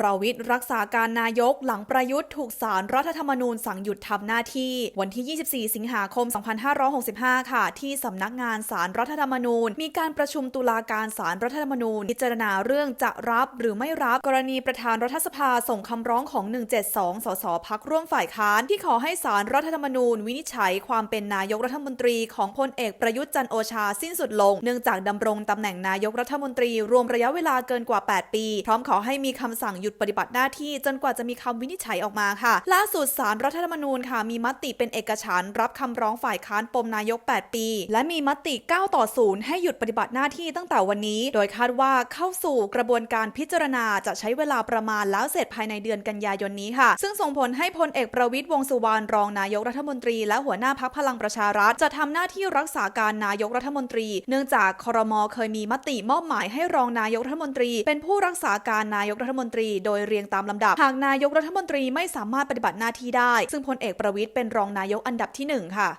ประวิทย์รักษาการนายกหลังประยุทธ์ถูกสารรัฐธรรมนูญสั่งหยุดทำหน้าที่ วันที่ 24 สิงหาคม 2565 ค่ะ ที่สำนักงานสารรัฐธรรมนูญ มีการประชุมตุลาการสารรัฐธรรมนูญ พิจารณาเรื่องจะรับหรือไม่รับกรณีประธานรัฐสภาส่งคำร้องของ 172 สสพักร่วมฝ่ายค้าน ที่ขอให้สารรัฐธรรมนูญ วินิจฉัยความเป็นนายกรัฐมนตรีของพลเอกประยุทธ์จันโอชาสิ้นสุดลง เนื่องจากดำรงตำแหน่งนายกรัฐมนตรี รวมระยะเวลาเกินกว่า 8 ปี พร้อมขอให้มีคำสั่งหยุดปฏิบัติหน้าที่จนกว่าจะมีคำวินิจฉัยออกมาค่ะ ล่าสุดสารรัฐธรรมนูญค่ะ มีมติเป็นเอกฉันรับคำร้องฝ่ายค้านปมนายก 8 ปี และมีมติ 9 ต่อ 0 ให้หยุดปฏิบัติหน้าที่ตั้งแต่วันนี้ โดยคาดว่าเข้าสู่กระบวนการพิจารณาจะใช้เวลาประมาณแล้วเสร็จภายในเดือนกันยายนนี้ค่ะ ซึ่งส่งผลให้พลเอกประวิตยวงสุวรรณรองนายกรัฐมนตรี และหัวหน้าพักพลังประชารัฐ จะทำหน้าที่รักษาการนายกรัฐมนตรี เนื่องจากคอรมอเคยมีมติมอบหมายให้รองนายกรัฐมนตรี เป็นผู้รักษาการนายกรัฐมนตรีโดยเรียงตามลำดับ หากนายกรัฐมนตรีไม่สามารถปฏิบัติหน้าที่ได้ ซึ่งพลเอกประวิตยเป็นรองนายกอันดับที่หนึ่งค่ะ